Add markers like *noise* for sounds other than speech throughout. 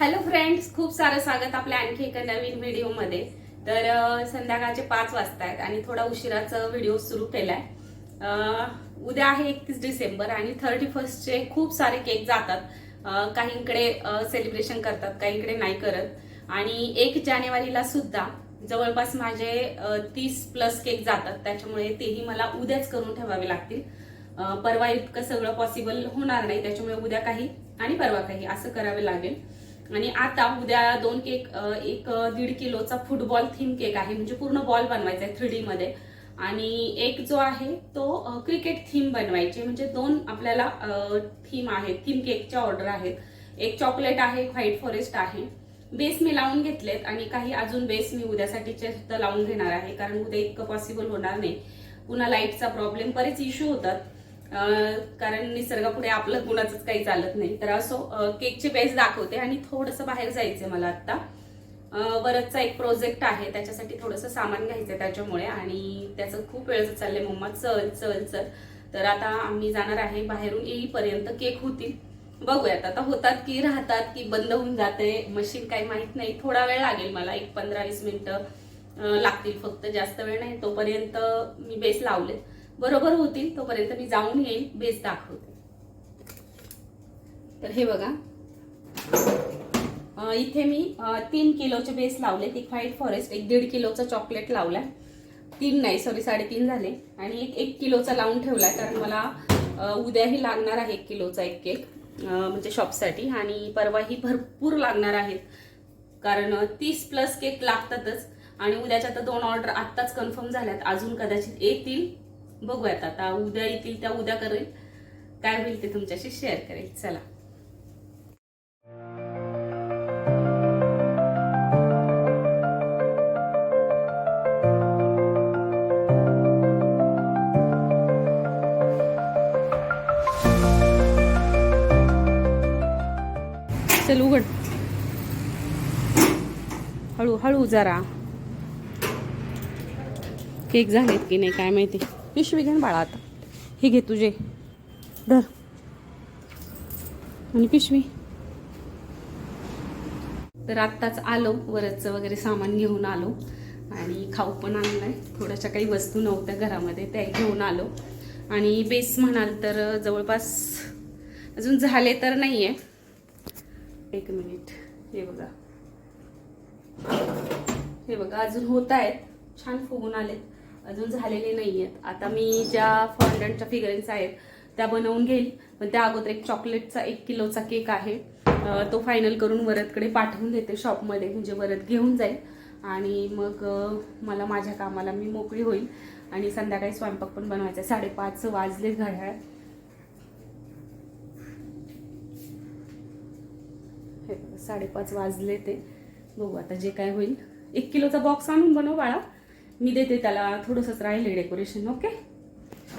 Hello friends खूप सारं स्वागत आपल्या आणखी एका नवीन व्हिडिओमध्ये तर संध्याकाळचे पाच वाजता आहेत आणि थोडा उशिराचा व्हिडिओ सुरू केलाय. उद्या आहे एकतीस डिसेंबर आणि थर्टी फर्स्टचे खूप सारे केक जातात. काहींकडे सेलिब्रेशन करतात काहींकडे नाही करत. आणि एक जानेवारीला सुद्धा जवळपास माझे तीस प्लस केक जातात. त्याच्यामुळे तेही मला उद्याच करून ठेवावे लागतील. परवा इतकं सगळं पॉसिबल होणार नाही. त्याच्यामुळे उद्या काही आणि परवा काही असं करावे लागेल. आणि आता उद्या दोन केक एक दीड किलोचा फुटबॉल थीम केक आहे. म्हणजे पूर्ण बॉल बनवायचा आहे थ्री मध्ये आणि एक जो आहे तो क्रिकेट थीम बनवायची म्हणजे दोन आपल्याला थीम आहेत थीम केकच्या ऑर्डर आहेत. एक चॉकलेट आहे एक व्हाईट फॉरेस्ट आहे. बेस मी लावून घेतलेत आणि काही अजून बेस मी उद्यासाठीचे सुद्धा लावून घेणार आहे. कारण उद्या इतकं पॉसिबल होणार नाही. पुन्हा लाईटचा प्रॉब्लेम बरेच इश्यू होतात. कारण निसर्गापुढे आपलं कुणाचंच काही चालत नाही. तर असो केकचे बेस दाखवते आणि थोडंसं बाहेर जायचंय मला आत्ता. अं, एक प्रोजेक्ट आहे त्याच्यासाठी थोडंसं सामान घ्यायचंय त्याच्यामुळे आणि त्याचं खूप वेळचं चाललंय. मम्मा चल चल चल. तर आता आम्ही जाणार आहे बाहेरून येईपर्यंत केक होतील. बघूयात आता होतात की राहतात की बंद होऊन जाते मशीन काही माहीत नाही. थोडा वेळ लागेल मला एक पंधरा वीस मिनिटं लागतील फक्त. जास्त वेळ नाही तोपर्यंत मी बेस लावले बरोबर होतील तोपर्यंत मी जाऊन येईल बेस दाखवते. तर हे बघा. इथे मी तीन किलोचे बेस लावले. एक व्हाईट फॉरेस्ट एक दीड किलोचा चॉकलेट लावला तीन नाही सॉरी साडेतीन झाले. आणि एक एक किलोचा लावून ठेवला कारण मला उद्याही लागणार आहे एक किलोचा एक केक म्हणजे शॉपसाठी. आणि परवाही भरपूर लागणार आहेत. कारण तीस प्लस केक लागतातच. आणि उद्याच्या तर दोन ऑर्डर आत्ताच कन्फर्म झाल्यात. अजून कदाचित येतील. बघूयात आता. उद्या येतील त्या उद्या करेल. काय होईल ते तुमच्याशी शेअर करेल. चला. चल उघड. हळू हळू जरा. केक झालेत की नाही काय माहिती. पिशवी घेऊन बाळा आता. हे घे तुझे. धर. आणि पिशवी. तर आत्ताच आलो वरचं वगैरे सामान घेऊन आलो. आणि खाऊ पण आणलाय. थोड्याशा काही वस्तू नव्हत्या घरामध्ये त्या घेऊन आलो. आणि बेस म्हणाल तर जवळपास अजून झाले तर नाही आहे एक मिनिट. हे बघा. हे बघा अजून होत आहेत. छान फुगून आलेत. अजून झालेले नाही आहेत आता मी ज्या फॉन्डंटच्या फिगरिंग्स आहेत त्या बनवून घेईल. पण त्या अगोदर एक चॉकलेटचा एक किलोचा केक आहे. तो फायनल करून वरदकडे पाठवून देते शॉपमध्ये म्हणजे वरद घेऊन जाईल. आणि मग मला माझ्या कामाला मी मोकळी होईल. आणि संध्याकाळी स्वयंपाक पण बनवायचा साडेपाच वाजले घड्याळ. हे साडेपाच वाजले ते. बघू आता जे काय होईल. एक किलोचा बॉक्स आणून बनव बाळा. मी देते त्याला थोडंसंच राहिले डेकोरेशन ओके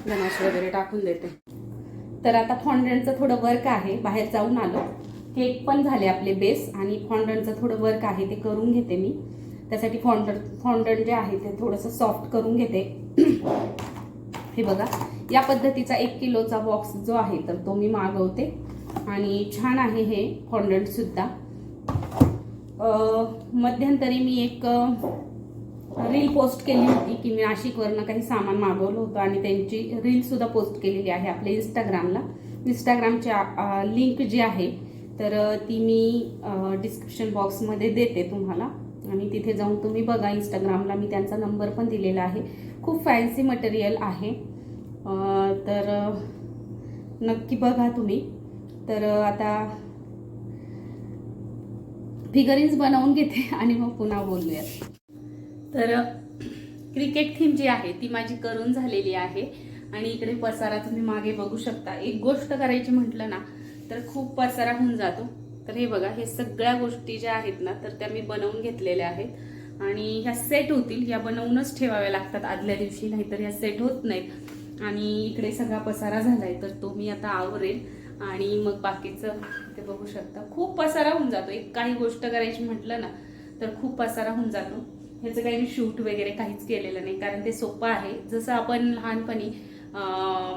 गणेश वगैरे टाकून देते. तर आता फॉन्डंटचं थोडं वर्क आहे बाहेर जाऊन आलो. केक पण झाले आपले बेस आणि फॉन्डंटचं थोडं वर्क आहे ते करून घेते मी. त्यासाठी फॉन्डंट फॉन्डंट जे आहे ते थोडंसं सॉफ्ट करून घेते. *clears throat* हे बघा या पद्धतीचा एक किलोचा बॉक्स जो आहे तर तो मी मागवते. आणि छान आहे हे फॉन्डंटसुद्धा मध्यंतरी मी एक रील पोस्ट केली होती की मी नाशिकवरनं काही सामान मागवलं होतं आणि त्यांची रीलसुद्धा पोस्ट केलेली आहे आपल्या इंस्टाग्रामला इंस्टाग्रामच्या लिंक जी आहे तर ती मी डिस्क्रिप्शन बॉक्समध्ये देते तुम्हाला. आणि तिथे जाऊन तुम्ही बघा इंस्टाग्रामला मी त्यांचा नंबर पण दिलेला आहे. खूप फॅन्सी मटेरियल आहे. तर नक्की बघा तुम्ही. तर आता फिगरिन्स बनवून घेते आणि मग पुन्हा बोलूयात. तर क्रिकेट थीम जी आहे ती माझी करून झालेली आहे. आणि इकडे पसारा तुम्ही मागे बघू शकता. एक गोष्ट करायची म्हटलं ना तर खूप पसारा होऊन जातो. तर हे बघा हे सगळ्या गोष्टी ज्या आहेत ना तर त्या मी बनवून घेतलेल्या आहेत. आणि ह्या सेट होतील ह्या बनवूनच ठेवाव्या लागतात आदल्या दिवशी नाहीतर ह्या सेट होत नाहीत. आणि इकडे सगळा पसारा झालाय तर तो मी आता आवरेल. आणि मग बाकीचं ते बघू शकता. खूप पसारा होऊन जातो. एक काही गोष्ट करायची म्हटलं ना तर खूप पसारा होऊन जातो. ह्याचं काही मी शूट वगैरे काहीच केलेलं नाही. कारण ते सोपं आहे. जसं आपण लहानपणी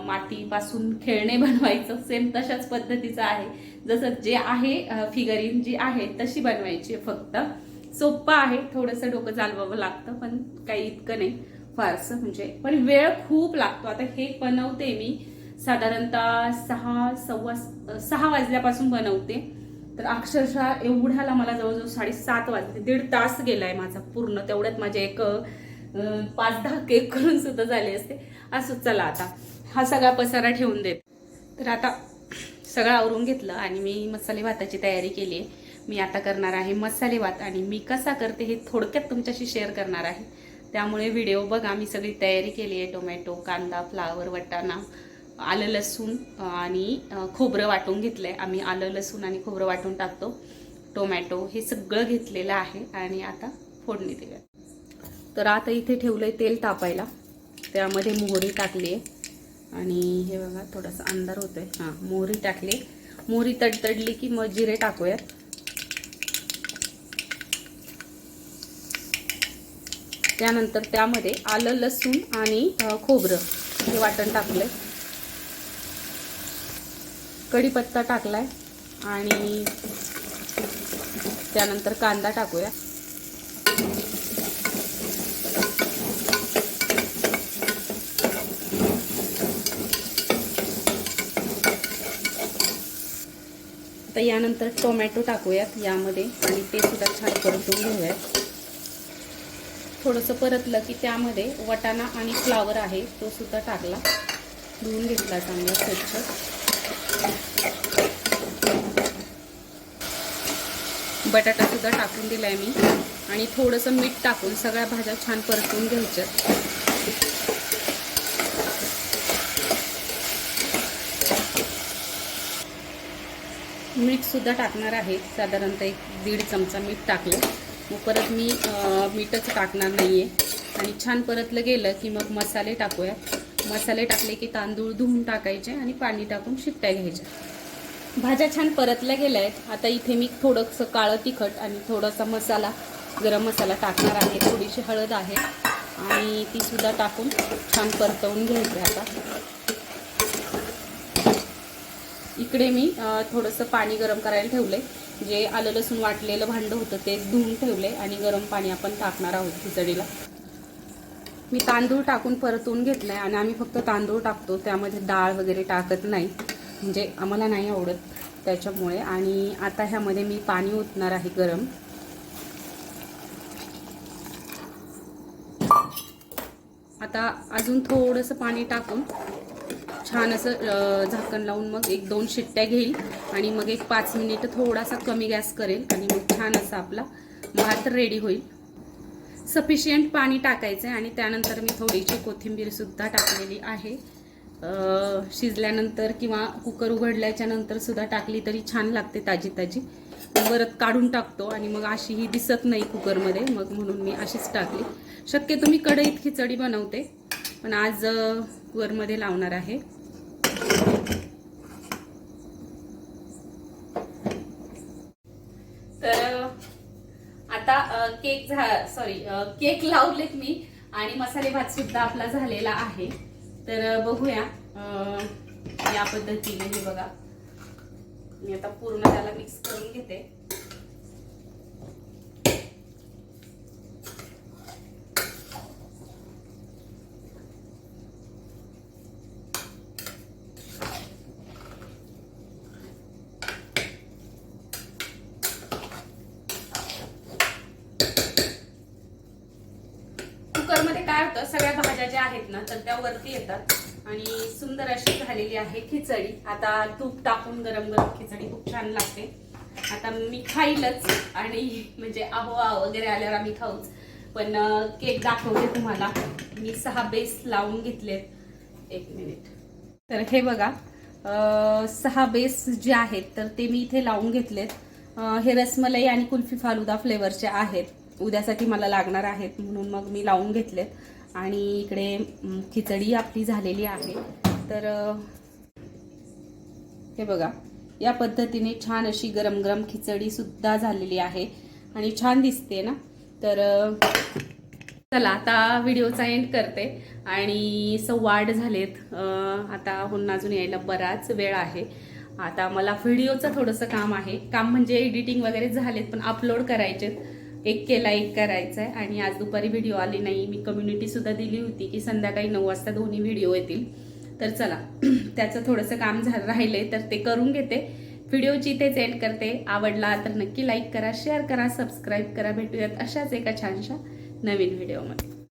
मातीपासून खेळणे *laughs* बनवायचं सेम तशाच पद्धतीचं आहे. जसं जे आहे फिगरीन जी आहे तशी बनवायची फक्त. सोप्पं आहे. थोडंसं डोकं चालवावं लागतं पण काही इतकं नाही. फारसं म्हणजे. पण वेळ खूप लागतो. आता हे बनवते मी. साधारणतः सहा सव्वा सहा वाजल्यापासून बनवते. तर अक्षरशः एवढ्याला मला जवळजवळ साडेसात वाजले. दीड तास गेलाय माझा पूर्ण. तेवढ्यात माझे एक पाच दहा केक करून सुद्धा झाले असते. असंच चला आता. हा सगळा पसारा ठेवून देत. तर आता सगळं आवरून घेतलं आणि मी मसाले भाताची तयारी केली आहे. मी आता करणार आहे मसाले भात आणि मी कसा करते हे थोडक्यात तुमच्याशी शेअर करणार आहे. त्यामुळे व्हिडिओ बघा. मी सगळी तयारी केली आहे. टोमॅटो कांदा फ्लावर वटाणा आलं लसूण आणि खोबरं वाटून घेतलं आहे आम्ही आलं लसूण आणि खोबरं वाटून टाकतो. टोमॅटो हे सगळं घेतलेलं आहे आणि आता फोडणी देऊया तर आता इथे ठेवलं आहे तेल तापायला. त्यामध्ये मोहरी टाकली आहे आणि हे बघा थोडासा अंधार होतोय. हां मोहरी टाकली मोहरी तडतडली की मग जिरे टाकूयात. त्यानंतर त्यामध्ये आलं लसूण आणि खोबरं हे वाटण टाकलं आहे कढीपत्ता टाकलाय आणि त्यानंतर कांदा टाकूया. आता यानंतर टोमॅटो टाकूयात यामध्ये आणि ते सुद्धा छान परतून घेऊयात. थोडंसं परतलं की त्यामध्ये वटाणा आणि फ्लावर आहे तो सुद्धा टाकला. धुवून घेतला चांगला स्वच्छ. बटाटा सुद्धा टाकून दिलाय मी. आणि थोडंसं मीठ टाकून सगळ्या भाज्या छान परतून घ्यायच्या. मीठ सुद्धा टाकणार आहे. साधारणतः एक दीड चमचा मीठ टाकलं. मग परत मी मीठच टाकणार नाही आहे आणि छान परतलं गेलं की मग मसाले टाकूया. मसाले टाकले की तांदूळ धुवून टाकायचे आणि पाणी टाकून शिट्ट्या घ्यायच्या. भाज्या छान परतल्या गेल्या आहेत. आता इथे मी थोडंसं काळं तिखट आणि थोडासा मसाला गरम मसाला टाकणार आहे. थोडीशी हळद आहे. आणि ती सुद्धा टाकून छान परतवून घ्यायची आता. इकडे मी थोडंसं पाणी गरम करायला ठेवलंय. जे आलं लसूण वाटलेलं भांडं होतं ते धुवून ठेवले आणि गरम पाणी आपण टाकणार आहोत खिचडीला. मी तांदूळ टाकून परतून घेतलाय आणि आम्ही फक्त तांदूळ टाकतो. त्यामध्ये डाळ वगैरे टाकत नाही. म्हणजे आम्हाला नाही आवडत त्याच्यामुळे. आणि आता ह्यामध्ये मी पाणी ओतणार आहे गरम. आता अजून थोडंसं पाणी टाकून छान असं झाकण लावून मग एक दोन शिट्ट्या घेईल. आणि मग एक पाच मिनिट थोडासा कमी गॅस करेल आणि मग छान असा आपला भात रेडी होईल. सफिशियंट पाणी टाकायचं आहे आणि त्यानंतर मी थोडीशी कोथिंबीरसुद्धा टाकलेली आहे. शिजल्यानंतर किंवा कुकर उघडल्याच्या नंतर सुद्धा टाकली तरी छान लागते ताजी ताजी परत काढून टाकतो आणि मग अशी ही दिसत नाही कुकरमध्ये मग म्हणून मी अशीच टाकली. शक्यतो मी कढईत खिचडी बनवते पण आज कुकरमध्ये लावणार आहे तर आता अ, केक झा सॉरी केक लावलेत मी आणि मसाले भात सुद्धा आपला झालेला आहे. तर बघूया या पद्धतीने हे बघा. मी आता पूर्ण त्याला मिक्स करून घेते. कुकरमध्ये काय होतं सगळ्या भाज्या ज्या आहेत ना तर त्या वरती येतात. आणि सुंदर अशी झालेली आहे खिचडी. आता तूप टाकून गरम गरम खिचडी खूप छान लागते. आता मी खाईलच आणि म्हणजे आहोआ वगैरे आल्यावर आम्ही खाऊच. पण केक दाखवते तुम्हाला. मी सहा बेस लावून घेतलेत. एक मिनिट. तर हे बघा सहा बेस जे आहेत तर ते मी इथे लावून घेतलेत. हे रसमलाई आणि कुल्फी फालुदा फ्लेवरचे आहेत. उद्यासाठी मला लागणार आहेत म्हणून मग मी लावून घेतलेत. आणि इकडे खिचडी आपली झालेली आहे. तर हे बघा या पद्धतीने छान अशी गरम गरम खिचडी सुद्धा झालेली आहे. आणि छान दिसते ना? तर चला आता व्हिडिओचा एंड करते. आणि सव्वा झालेत. आता होऊन अजून यायला बराच वेळ आहे. आता मला व्हिडिओचं थोडंसं काम आहे. काम म्हणजे एडिटिंग वगैरे झालेत पण अपलोड करायचेत. एक केला एक करायचा आहे आणि आज दुपारी व्हिडिओ आली नाही. मी कम्युनिटीसुद्धा दिली होती की संध्याकाळी नऊ वाजता दोन्ही व्हिडिओ येतील. तर चला *clears throat* त्याचं थोडंसं काम झालं राहिलं आहे तर ते करून घेते. व्हिडिओची इथेच एंड करते. आवडला तर नक्की लाईक करा शेअर करा सबस्क्राईब करा. भेटूयात अशाच एका छानशा नवीन व्हिडिओमध्ये